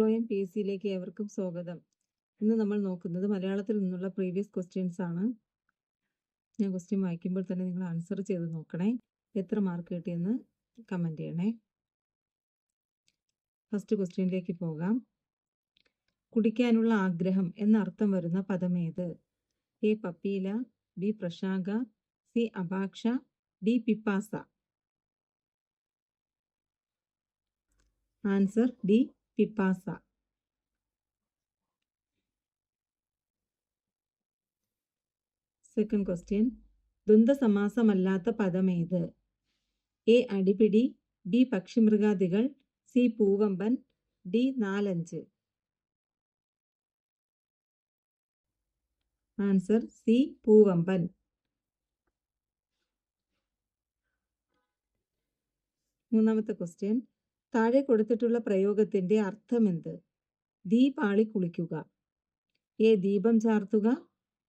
Phloem P സിയിലേക്ക് ഏവർക്കും സ്വാഗതം. ഇന്ന് നമ്മൾ നോക്കുന്നത് മലയാളത്തിൽ നിന്നുള്ള പ്രീവിയസ് ക്വസ്റ്റ്യൻസ് ആണ്. ഞാൻ ക്വസ്റ്റ്യൻ വായിക്കുമ്പോൾ തന്നെ നിങ്ങൾ ആൻസർ ചെയ്ത് നോക്കണേ. എത്ര മാർക്ക് കിട്ടിയെന്ന് കമന്റ് ചെയ്യണേ. ഫസ്റ്റ് ക്വസ്റ്റ്യനിലേക്ക് പോകാം. കുടിക്കാനുള്ള ആഗ്രഹം എന്ന അർത്ഥം വരുന്ന പദമേത് എ പപ്പീല ബി പ്രശാഖ സി അപാക്ഷ ഡി പിപ്പാസ. ആൻസർ ഡി പിപ്പാസ. സെക്കൻഡ് ക്വസ്റ്റ്യൻ ദ്വന്ദ്സമാസമല്ലാത്ത പദമേത്? എ അടിപിടി ബി പക്ഷിമൃഗാദികൾ സി പൂവമ്പൻ ഡി നാലഞ്ച്. ആൻസർ സി പൂവമ്പൻ. മൂന്നാമത്തെ ക്വസ്റ്റ്യൻ താഴെ കൊടുത്തിട്ടുള്ള പ്രയോഗത്തിന്റെ അർത്ഥമെന്ത്? ദീപാളി കുളിക്കുക. എ ദീപം ചാർത്തുക.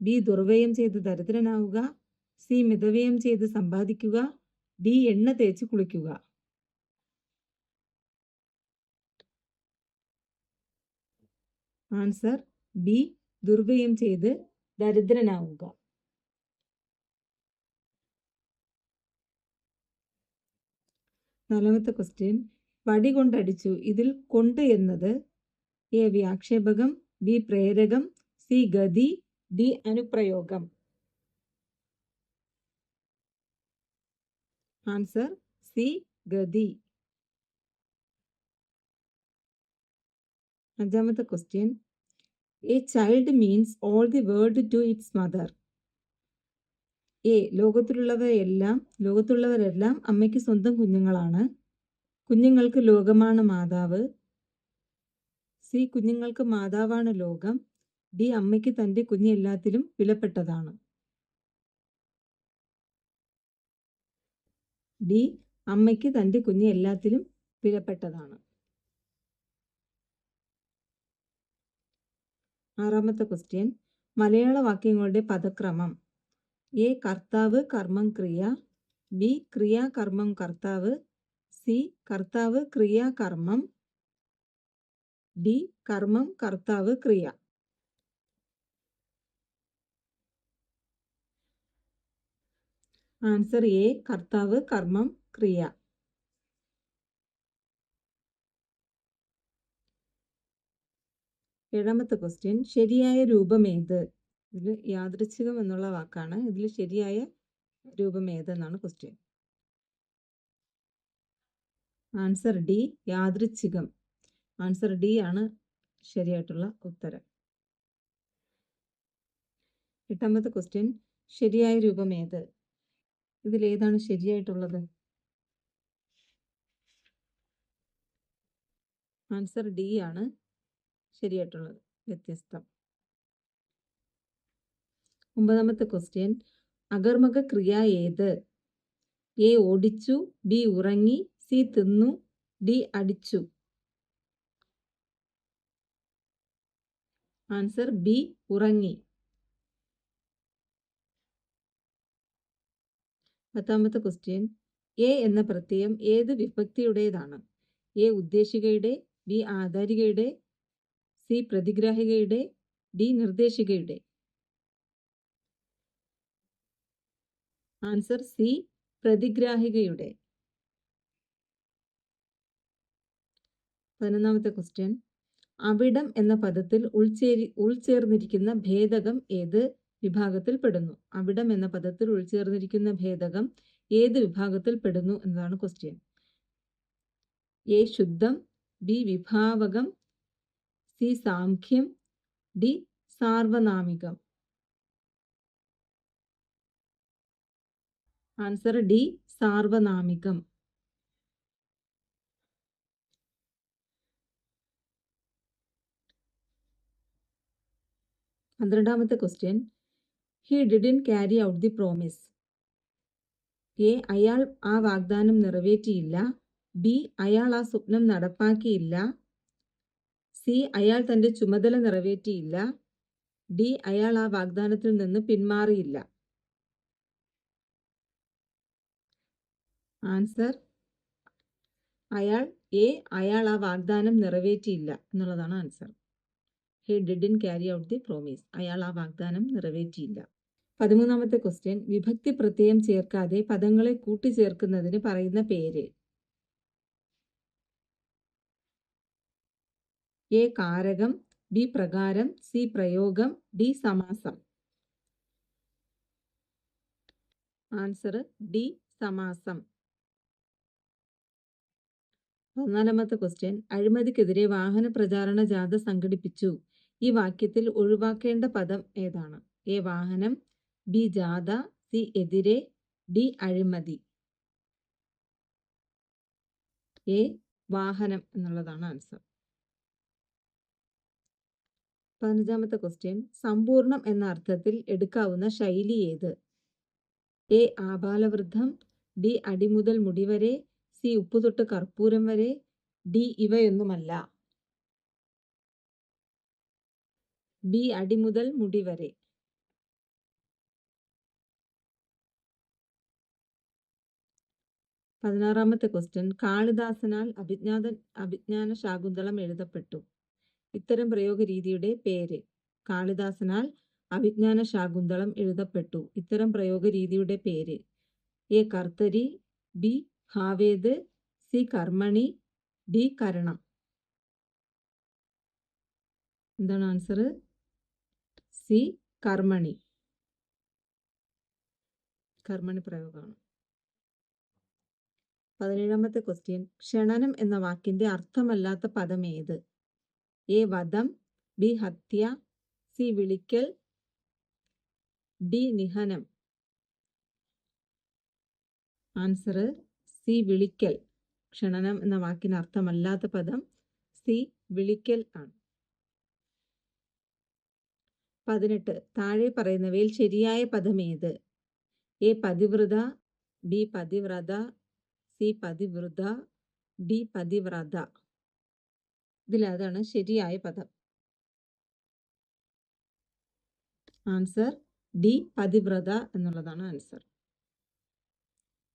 ബി ദുർവ്യയം ചെയ്ത് ദരിദ്രനാവുക. സി മിതവ്യയം ചെയ്ത് സമ്പാദിക്കുക. ഡി എണ്ണ തേച്ച് കുളിക്കുക. ആൻസർ ബി ദുർവ്യയം ചെയ്ത് ദരിദ്രനാവുക. നാലാമത്തെ ക്വസ്റ്റ്യൻ. വടി കൊണ്ടടിച്ചു. ഇതിൽ കൊണ്ട് എന്നത് എ വ്യാക്ഷേപകം ബി പ്രേരകം സി ഗതി ഡി അനുപ്രയോഗം. ആൻസർ സി ഗതി. അഞ്ചാമത്തെ question. A child means all the world to its mother. A ലോകത്തിലുള്ളവരെല്ലാം ലോകത്തുള്ളവരെല്ലാം അമ്മയ്ക്ക് സ്വന്തം കുഞ്ഞുങ്ങളാണ്. കുഞ്ഞുങ്ങൾക്ക് ലോകമാണ് മാതാവ്. സി കുഞ്ഞുങ്ങൾക്ക് മാതാവാണ് ലോകം. ഡി അമ്മയ്ക്ക് തന്റെ കുഞ്ഞ് എല്ലാത്തിലും വിലപ്പെട്ടതാണ്. ഡി അമ്മയ്ക്ക് തന്റെ കുഞ്ഞ് എല്ലാത്തിലും വിലപ്പെട്ടതാണ്. ആറാമത്തെ ക്വസ്റ്റ്യൻ. മലയാള വാക്യങ്ങളുടെ പദക്രമം. എ കർത്താവ് കർമ്മം ക്രിയ. ബി ക്രിയ കർമ്മം കർത്താവ്. സി കർത്താവ് ക്രിയ കർമ്മം. ഡി കർമ്മം കർത്താവ് ക്രിയ. ആൻസർ എ കർത്താവ് കർമ്മം ക്രിയ. ഏഴാമത്തെ ക്വസ്റ്റ്യൻ ശരിയായ രൂപം ഏത്? ഇതിൽ യാദൃച്ഛികം എന്നുള്ള വാക്കാണ്. ഇതിൽ ശരിയായ രൂപം ഏതെന്നാണ് ക്വസ്റ്റ്യൻ ആൻസർ ഡി യാദൃച്ഛികം. ആൻസർ ഡി ആണ് ശരിയായിട്ടുള്ള ഉത്തരം. എട്ടാമത്തെ ക്വസ്റ്റ്യൻ ശരിയായ രൂപം ഏത്? ഇതിൽ ഏതാണ് ശരിയായിട്ടുള്ളത്? ആൻസർ ഡി ആണ് ശരിയായിട്ടുള്ളത്. വ്യത്യസ്തം. ഒമ്പതാമത്തെ ക്വസ്റ്റ്യൻ അകർമ്മക ക്രിയ ഏത്? എ ഓടിച്ചു. ബി ഉറങ്ങി. സി തിന്നു ഡി അടിച്ചു. ആൻസർ ബി ഉറങ്ങി. പത്താമത്തെ ക്വസ്റ്റ്യൻ. എ എന്ന പ്രത്യയം ഏത് വിഭക്തിയുടേതാണ്? എ ഉദ്ദേശികയുടെ ബി ആധാരികയുടെ സി പ്രതിഗ്രാഹികയുടെ ഡി നിർദ്ദേശികയുടെ. ആൻസർ സി പ്രതിഗ്രാഹികയുടെ. പതിനൊന്നാമത്തെ ക്വസ്റ്റ്യൻ അവിടം എന്ന പദത്തിൽ ഉൾചേരി ഉൾച്ചേർന്നിരിക്കുന്ന ഭേദകം ഏത് വിഭാഗത്തിൽ പെടുന്നു അവിടം എന്ന പദത്തിൽ ഉൾച്ചേർന്നിരിക്കുന്ന ഭേദകം ഏത് വിഭാഗത്തിൽ പെടുന്നു എന്നതാണ് ക്വസ്റ്റ്യൻ എ ശുദ്ധം ബി വിഭാവകം സി സാംഖ്യം ഡി സാർവനാമികം. ആൻസർ ഡി സാർവനാമികം. പന്ത്രണ്ടാമത്തെ question he didn't carry out the promise A അയാൾ ആ വാഗ്ദാനം നിറവേറ്റിയില്ല. ബി അയാൾ ആ സ്വപ്നം നടപ്പാക്കിയില്ല. സി അയാൾ തന്റെ ചുമതല നിറവേറ്റിയില്ല. ഡി അയാൾ ആ വാഗ്ദാനത്തിൽ നിന്ന് പിന്മാറിയില്ല. ആൻസർ അയാൾ എ അയാൾ ആ വാഗ്ദാനം നിറവേറ്റിയില്ല എന്നുള്ളതാണ് answer he didn't carry out the promise അയാൾ ആ വാഗ്ദാനം നിറവേറ്റിയില്ല. പതിമൂന്നാമത്തെ ക്വസ്റ്റ്യൻ വിഭക്തി പ്രത്യയം ചേർക്കാതെ പദങ്ങളെ കൂട്ടിച്ചേർക്കുന്നതിന് പറയുന്ന പേര്. എ കാരകം ബി പ്രകാരം സി പ്രയോഗം ഡി സമാസം. ആൻസർ ഡി സമാസം. പതിനാലാമത്തെ ക്വസ്റ്റ്യൻ അഴിമതിക്കെതിരെ വാഹന പ്രചാരണ ജാഥ സംഘടിപ്പിച്ചു. ഈ വാക്യത്തിൽ ഒഴിവാക്കേണ്ട പദം ഏതാണ്? എ വാഹനം ബി ജാഥ സി എതിരെ ഡി അഴിമതി. എ വാഹനം എന്നുള്ളതാണ് ആൻസർ. പതിനഞ്ചാമത്തെ ക്വസ്റ്റ്യൻ സമ്പൂർണം എന്ന അർത്ഥത്തിൽ എടുക്കാവുന്ന ശൈലി ഏത്? എ ആബാലവൃദ്ധം ഡി അടിമുതൽ മുടിവരെ സി ഉപ്പുതൊട്ട് കർപ്പൂരം വരെ ഡി ഇവയൊന്നുമല്ല. ബി അടിമുതൽ മുടി വരെ. പതിനാറാമത്തെ ക്വസ്റ്റ്യൻ കാളിദാസനാൽ അഭിജ്ഞാത അഭിജ്ഞാന ശാകുന്തളം എഴുതപ്പെട്ടു. ഇത്തരം പ്രയോഗ രീതിയുടെ പേര്. കാളിദാസനാൽ അഭിജ്ഞാന ശാകുന്തളം എഴുതപ്പെട്ടു. ഇത്തരം പ്രയോഗ രീതിയുടെ പേര്. എ. കർത്തരി ബി. ഹാവേദ് സി. കർമ്മണി ഡി. കരണം. എന്താണ് ആൻസർ സി കർമ്മണി. കർമ്മണി പ്രയോഗമാണ്. പതിനേഴാമത്തെ ക്വസ്റ്റ്യൻ ക്ഷണനം എന്ന വാക്കിന്റെ അർത്ഥമല്ലാത്ത പദം ഏത്? എ വധം ബി ഹത്യ സി വിളിക്കൽ ഡി നിഹനം. ആൻസർ സി വിളിക്കൽ. ക്ഷണനം എന്ന വാക്കിന് അർത്ഥമല്ലാത്ത പദം സി വിളിക്കൽ ആണ്. പതിനെട്ട്. താഴെ പറയുന്നവയിൽ ശരിയായ പദം ഏത്? എ പതിവ്രത ബി പതിവ്രത സി പതിവ്രത ഡി പതിവ്രത. അതാണ് ശരിയായ പദം. ആൻസർ ഡി പതിവ്രത എന്നുള്ളതാണ് ആൻസർ.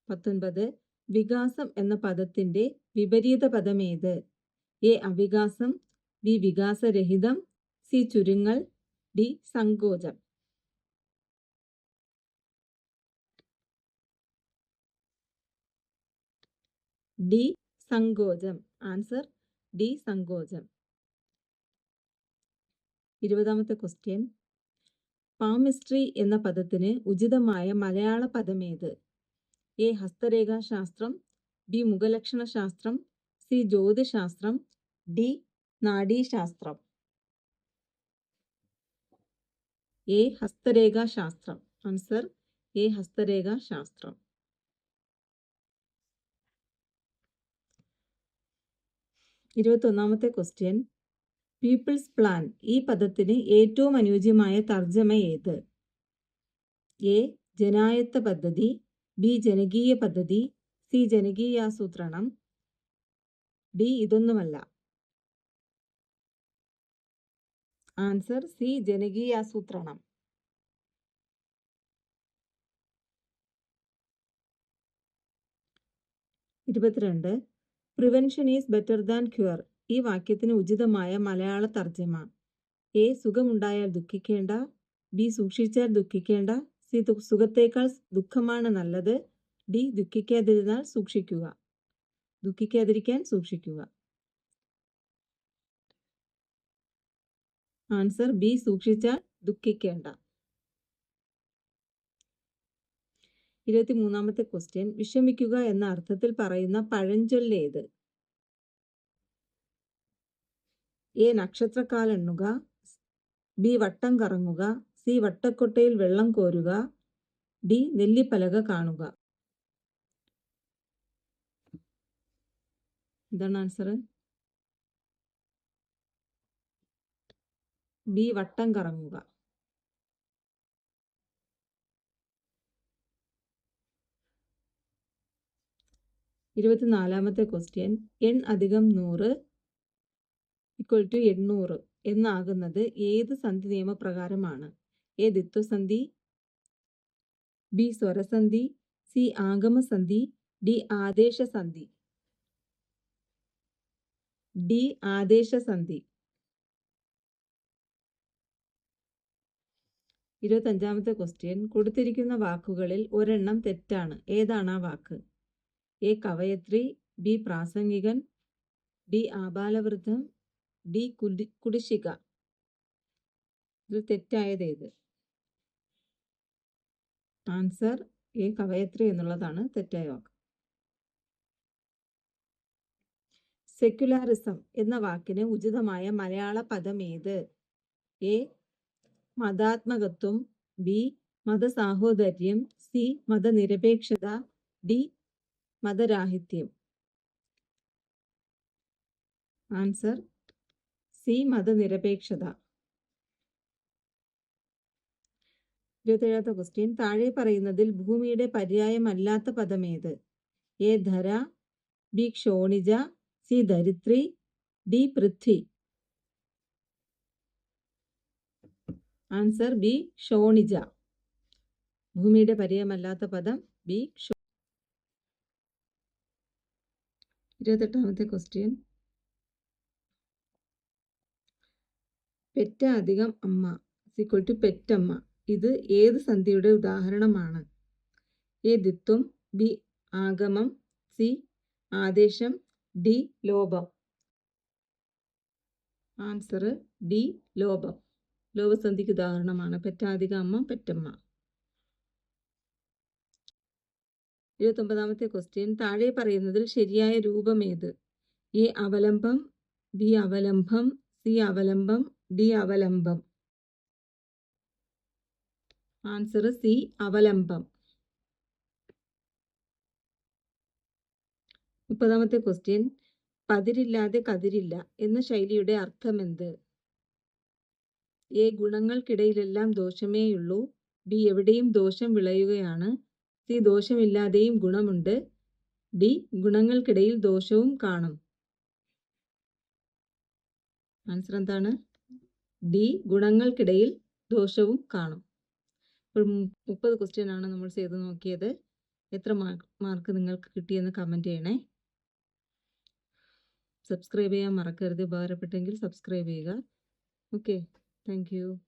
പത്തൊൻപത്. വികാസം എന്ന പദത്തിന്റെ വിപരീത പദം ഏത്? എ അവികാസം ബി വികാസരഹിതം സി ചുരുങ്ങൽ ഡി സങ്കോചം. ഡി സങ്കോചം. ആൻസർ ഡി സങ്കോചം. ഇരുപതാമത്തെ ക്വസ്റ്റ്യൻ. പാമിസ്ട്രി എന്ന പദത്തിന് ഉചിതമായ മലയാള പദമേത്? എ ഹസ്തരേഖാശാസ്ത്രം ബി മുഖലക്ഷണ ശാസ്ത്രം സി ജ്യോതിശാസ്ത്രം ഡി നാഡീശാസ്ത്രം. എ ഹസ്തരേഖാശാസ്ത്രം ആൻസർ എ ഹസ്തരേഖാശാസ്ത്രം ഇരുപത്തൊന്നാമത്തെ ക്വസ്റ്റ്യൻ പീപ്പിൾസ് പ്ലാൻ ഈ പദത്തിന് ഏറ്റവും അനുയോജ്യമായ തർജമ ഏത്? എ ജനായത്ത പദ്ധതി. ബി ജനകീയ പദ്ധതി. സി ജനകീയാസൂത്രണം. ഡി ഇതൊന്നുമല്ല. ആൻസർ സി ജനകീയാസൂത്രണം ഇരുപത്തിരണ്ട്. Prevention is better than cure ഈ വാക്യത്തിന് ഉചിതമായ മലയാള തർജമ. എ സുഖമുണ്ടായാൽ ദുഃഖിക്കേണ്ട. ബി സൂക്ഷിച്ചാൽ ദുഃഖിക്കേണ്ട. സി സുഖത്തേക്കാൾ ദുഃഖമാണ് നല്ലത്. ഡി ദുഃഖിക്കാതിരുന്നാൽ സൂക്ഷിക്കുക. ദുഃഖിക്കാതിരിക്കാൻ സൂക്ഷിക്കുക. ആൻസർ ബി സൂക്ഷിച്ചാൽ ദുഃഖിക്കേണ്ട. ഇരുപത്തി മൂന്നാമത്തെ ക്വസ്റ്റ്യൻ വിഷമിക്കുക എന്ന അർത്ഥത്തിൽ പറയുന്ന പഴഞ്ചൊല്ലേത് എ നക്ഷത്രക്കാലെണ്ണുക ബി വട്ടം കറങ്ങുക. സി വട്ടക്കൊട്ടയിൽ വെള്ളം കോരുക. ഡി നെല്ലിപ്പലക കാണുക. എന്താണ് ആൻസർ ബി വട്ടം കറങ്ങുക. ഇരുപത്തിനാലാമത്തെ ക്വസ്റ്റ്യൻ എൺ അധികം നൂറ് ഇക്വൽ ടു എണ്ണൂറ് എന്നാകുന്നത് ഏത് സന്ധി നിയമപ്രകാരമാണ്? എ ദിത്വസന്ധി ബി സ്വരസന്ധി സി ആഗമസന്ധി ഡി ആദേശസന്ധി. ഡി ആദേശസന്ധി. ഇരുപത്തഞ്ചാമത്തെ ക്വസ്റ്റ്യൻ കൊടുത്തിരിക്കുന്ന വാക്കുകളിൽ ഒരെണ്ണം തെറ്റാണ്. ഏതാണ് ആ വാക്ക്? എ കവയത്രി ബി പ്രാസംഗികൻ ഡി ആബാലവൃദ്ധം ഡി കുടി കുടിശിക ഇതിൽ തെറ്റായത് ഏത്? ആൻസർ എ കവയത്രി എന്നുള്ളതാണ് തെറ്റായ വാക്ക്. സെക്യുലാറിസം എന്ന വാക്കിന് ഉചിതമായ മലയാള പദം ഏത്? എ മതാത്മകത്വം ബി മതസാഹോദര്യം സി മതനിരപേക്ഷത ഡി മതരാഹിത്യം. ആൻസർ സി മതനിരപേക്ഷത. ഇരുപത്തേഴാമത്തെ ക്വസ്റ്റ്യൻ താഴെ പറയുന്നതിൽ ഭൂമിയുടെ പര്യായമല്ലാത്ത പദമേത്? എ ധര ബി ക്ഷോണിജ സി ധരിത്രി ഡി പൃഥ്വി. ആൻസർ ബി ഷോണിജ. ഭൂമിയുടെ പര്യായമല്ലാത്ത പദം ബി ഷോ ഇരുപത്തെട്ടാമത്തെ ക്വസ്റ്റ്യൻ. പെറ്റ അധികം അമ്മ. ഇക്വൽ ടു പെറ്റമ്മ. ഇത് ഏത് സന്ധിയുടെ ഉദാഹരണമാണ്? എ ദിത്വം ബി ആഗമം സി ആദേശം ഡി ലോപം. ആൻസർ ഡി ലോപം. ലോപസന്ധിക്ക് ഉദാഹരണമാണ്. പെറ്റാധിക അമ്മ പെറ്റമ്മ. ഇരുപത്തൊമ്പതാമത്തെ ക്വസ്റ്റ്യൻ താഴെ പറയുന്നതിൽ ശരിയായ രൂപം ഏത്? എ അവലംബം ബി അവലംബം സി അവലംബം ഡി അവലംബം. ആൻസർ സി അവലംബം. മുപ്പതാമത്തെ ക്വസ്റ്റ്യൻ പതിരില്ലാതെ കതിരില്ല എന്ന ശൈലിയുടെ അർത്ഥമെന്ത് എ ഗുണങ്ങൾക്കിടയിലെല്ലാം ദോഷമേയുള്ളൂ. ബി എവിടെയും ദോഷം വിളയുകയാണ്. സി ദോഷമില്ലാതെയും ഗുണമുണ്ട്. ഡി ഗുണങ്ങൾക്കിടയിൽ ദോഷവും കാണും. ആൻസർ എന്താണ്? ഡി ഗുണങ്ങൾക്കിടയിൽ ദോഷവും കാണും. ഇപ്പോൾ മുപ്പത് ക്വസ്റ്റ്യൻ ആണ് നമ്മൾ ചെയ്ത് നോക്കിയത്. എത്ര മാർക്ക് നിങ്ങൾക്ക് കിട്ടിയെന്ന് കമന്റ് ചെയ്യണേ. സബ്സ്ക്രൈബ് ചെയ്യാൻ മറക്കരുത്. ഉപകാരപ്പെട്ടെങ്കിൽ സബ്സ്ക്രൈബ് ചെയ്യുക. Okay Thank you.